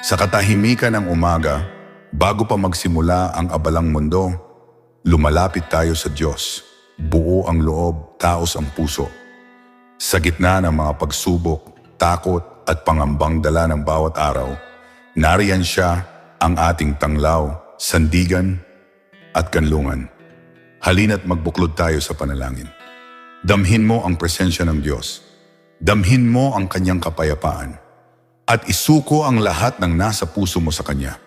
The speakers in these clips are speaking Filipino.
Sa katahimikan ng umaga, bago pa magsimula ang abalang mundo, lumalapit tayo sa Diyos. Buo ang loob, taos ang puso. Sa gitna ng mga pagsubok, takot at pangambang dala ng bawat araw, nariyan siya ang ating tanglaw, sandigan at kanlungan. Halina't magbuklod tayo sa panalangin. Damhin mo ang presensya ng Diyos. Damhin mo ang kanyang kapayapaan. At isuko ang lahat ng nasa puso mo sa Kanya.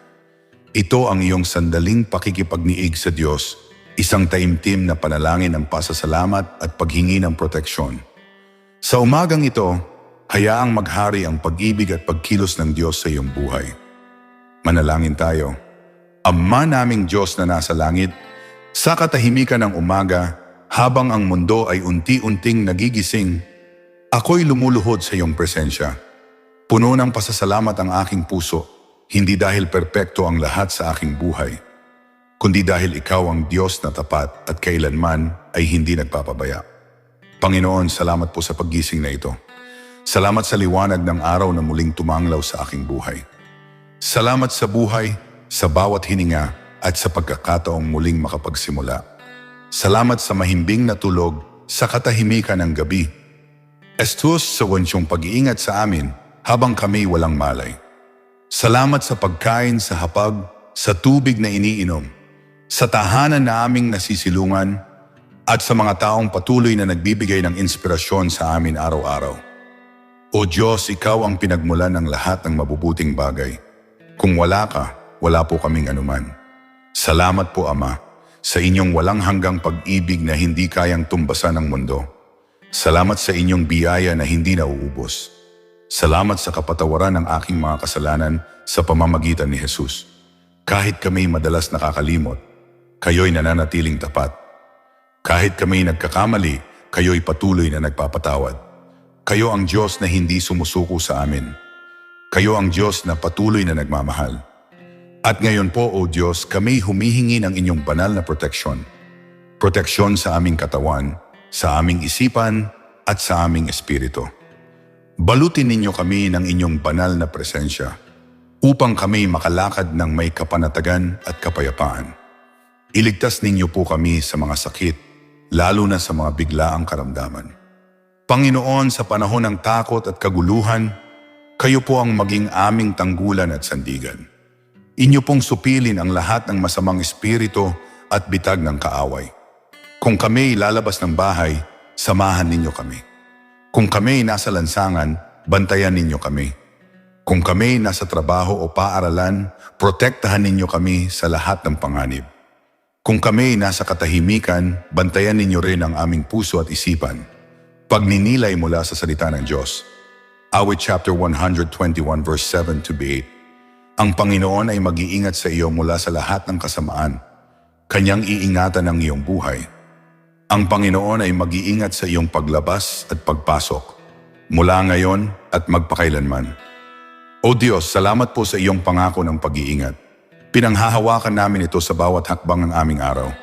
Ito ang iyong sandaling pakikipagniig sa Diyos, isang taimtim na panalangin ng pasasalamat at paghingi ng proteksyon. Sa umagang ito, hayaang maghari ang pag-ibig at pagkilos ng Diyos sa iyong buhay. Manalangin tayo. Ama naming Diyos na nasa langit, sa katahimikan ng umaga, habang ang mundo ay unti-unting nagigising, ako'y lumuluhod sa iyong presensya. Puno ng pasasalamat ang aking puso, hindi dahil perpekto ang lahat sa aking buhay, kundi dahil ikaw ang Diyos na tapat at kailanman ay hindi nagpapabaya. Panginoon, salamat po sa paggising na ito. Salamat sa liwanag ng araw na muling tumanglaw sa aking buhay. Salamat sa buhay, sa bawat hininga at sa pagkakataong muling makapagsimula. Salamat sa mahimbing na tulog sa katahimikan ng gabi. Estus sa wansyong pag-iingat sa amin habang kami walang malay. Salamat sa pagkain sa hapag, sa tubig na iniinom, sa tahanan na aming nasisilungan, at sa mga taong patuloy na nagbibigay ng inspirasyon sa amin araw-araw. O Diyos, Ikaw ang pinagmulan ng lahat ng mabubuting bagay. Kung wala ka, wala po kaming anuman. Salamat po Ama, sa inyong walang hanggang pag-ibig na hindi kayang tumbasan ng mundo. Salamat sa inyong biyaya na hindi nauubos. Salamat sa kapatawaran ng aking mga kasalanan sa pamamagitan ni Jesus. Kahit kami madalas nakakalimot, kayo'y nananatiling tapat. Kahit kami nagkakamali, kayo'y patuloy na nagpapatawad. Kayo ang Diyos na hindi sumusuko sa amin. Kayo ang Diyos na patuloy na nagmamahal. At ngayon po, O Diyos, kami humihingi ng inyong banal na proteksyon. Proteksyon sa aming katawan, sa aming isipan, at sa aming espiritu. Balutin ninyo kami ng inyong banal na presensya upang kami makalakad ng may kapanatagan at kapayapaan. Iligtas ninyo po kami sa mga sakit, lalo na sa mga biglaang karamdaman. Panginoon, sa panahon ng takot at kaguluhan, kayo po ang maging aming tanggulan at sandigan. Inyo pong supilin ang lahat ng masamang espiritu at bitag ng kaaway. Kung kami lalabas ng bahay, samahan ninyo kami. Kung kami nasa lansangan, bantayan ninyo kami. Kung kami nasa trabaho o paaralan, protektahan ninyo kami sa lahat ng panganib. Kung kami nasa katahimikan, bantayan ninyo rin ang aming puso at isipan. Pagninilay mula sa salita ng Diyos. Awit chapter 121 verse 7 to 8. Ang Panginoon ay mag-iingat sa iyo mula sa lahat ng kasamaan. Kanyang iingatan ang iyong buhay. Ang Panginoon ay mag-iingat sa iyong paglabas at pagpasok, mula ngayon at magpakailanman. O Diyos, salamat po sa iyong pangako ng pag-iingat. Pinanghahawakan namin ito sa bawat hakbang ng aming araw.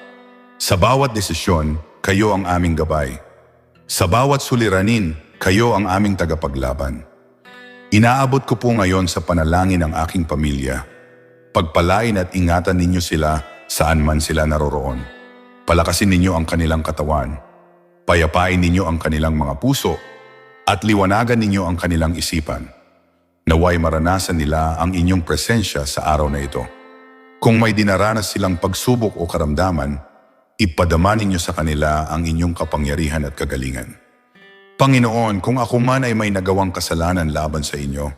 Sa bawat desisyon, kayo ang aming gabay. Sa bawat suliranin, kayo ang aming tagapaglaban. Inaabot ko po ngayon sa panalangin ng aking pamilya. Pagpalain at ingatan ninyo sila saan man sila naroroon. Palakasin ninyo ang kanilang katawan. Payapain ninyo ang kanilang mga puso at liwanagan ninyo ang kanilang isipan. Naway maranasan nila ang inyong presensya sa araw na ito. Kung may dinaranas silang pagsubok o karamdaman, ipadama ninyo sa kanila ang inyong kapangyarihan at kagalingan. Panginoon, kung ako man ay may nagawang kasalanan laban sa inyo,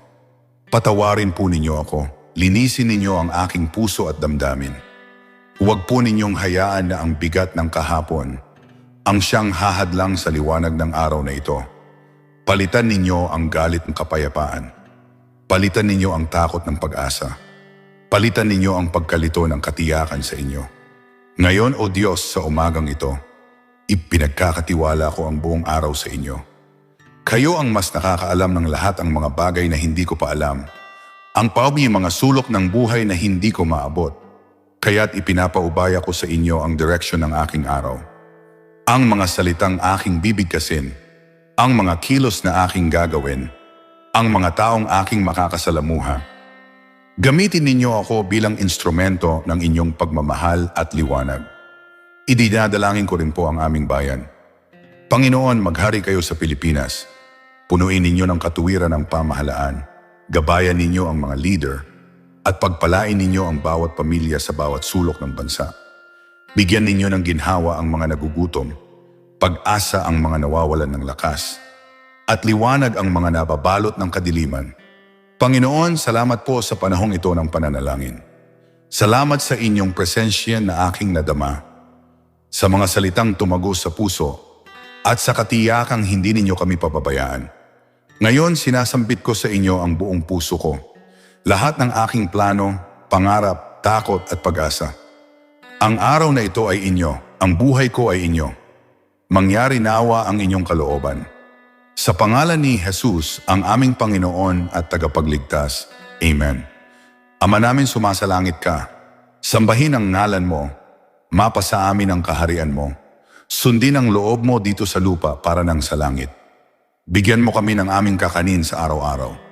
patawarin po ninyo ako, linisin ninyo ang aking puso at damdamin. Huwag po ninyong hayaan na ang bigat ng kahapon ang siyang hahadlang sa liwanag ng araw na ito. Palitan ninyo ang galit ng kapayapaan. Palitan ninyo ang takot ng pag-asa. Palitan ninyo ang pagkalito ng katiyakan sa inyo. Ngayon, O Diyos, sa umagang ito, ipinagkakatiwala ko ang buong araw sa inyo. Kayo ang mas nakakaalam ng lahat ang mga bagay na hindi ko pa alam. Ang paumi mga sulok ng buhay na hindi ko maabot. Kaya't ipinapaubaya ko sa inyo ang direksyon ng aking araw. Ang mga salitang aking bibigkasin, ang mga kilos na aking gagawin, ang mga taong aking makakasalamuha. Gamitin ninyo ako bilang instrumento ng inyong pagmamahal at liwanag. Idinadalangin ko rin po ang aming bayan. Panginoon, maghari kayo sa Pilipinas. Punuin ninyo ng katuwiran ang pamahalaan. Gabayan ninyo ang mga leader at pagpalain ninyo ang bawat pamilya sa bawat sulok ng bansa. Bigyan ninyo ng ginhawa ang mga nagugutom, pag-asa ang mga nawawalan ng lakas, at liwanag ang mga nababalot ng kadiliman. Panginoon, salamat po sa panahong ito ng pananalangin. Salamat sa inyong presensya na aking nadama, sa mga salitang tumagos sa puso, at sa katiyakang hindi ninyo kami pababayaan. Ngayon, sinasambit ko sa inyo ang buong puso ko. Lahat ng aking plano, pangarap, takot at pag-asa. Ang araw na ito ay inyo, ang buhay ko ay inyo. Mangyari nawa ang inyong kalooban. Sa pangalan ni Jesus, ang aming Panginoon at tagapagligtas. Amen. Ama namin sumasalangit ka. Sambahin ang ngalan mo. Mapa amin ang kaharian mo. Sundin ang loob mo dito sa lupa para nang sa langit. Bigyan mo kami ng aming kakanin sa araw-araw.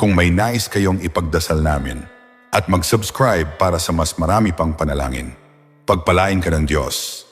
kung may nais kayong ipagdasal namin. At mag-subscribe para sa mas marami pang panalangin. Pagpalain ka ng Diyos.